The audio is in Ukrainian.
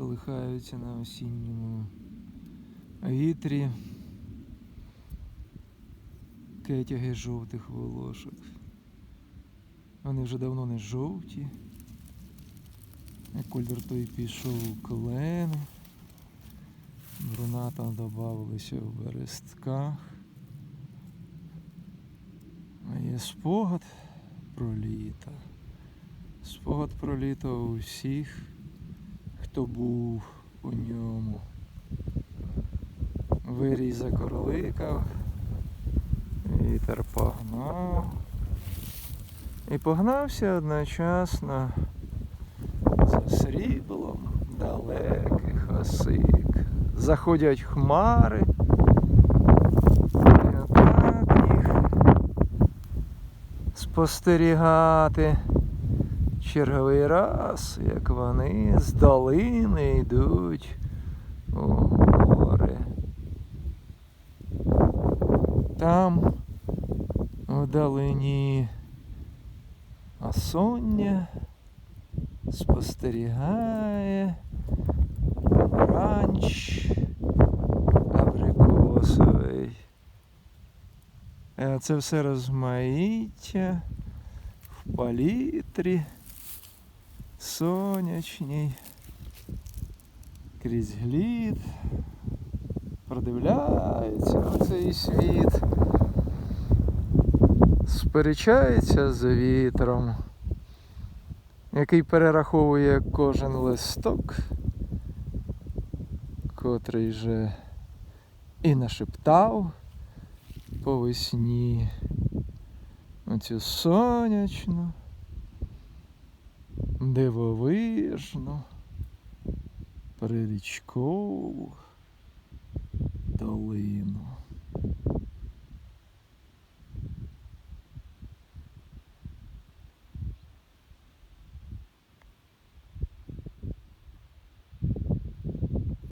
колихаються на осінньому вітрі. Кетяги жовтих волошок. Вони вже давно не жовті. Колір той пішов у клени. Бруната додавалися в берестках. А є спогад про літо. Спогад про літо у всіх, хто був у ньому. Вирій закорликав, вітер погнав. І погнався одночасно за сріблом далеких осик. Заходять хмари. І отак їх спостерігати черговий раз, як вони з долини йдуть у гори. Там вдалині осоння спостерігає ранч абрикосовий. Е, Це все розмаїття в палітрі сонячній, крізь глід, продивляється на цей світ, сперечається з вітром, який перераховує кожен листок, котрий же і нашептав по весні оцю сонячну, дивовижну, прирічкову долину.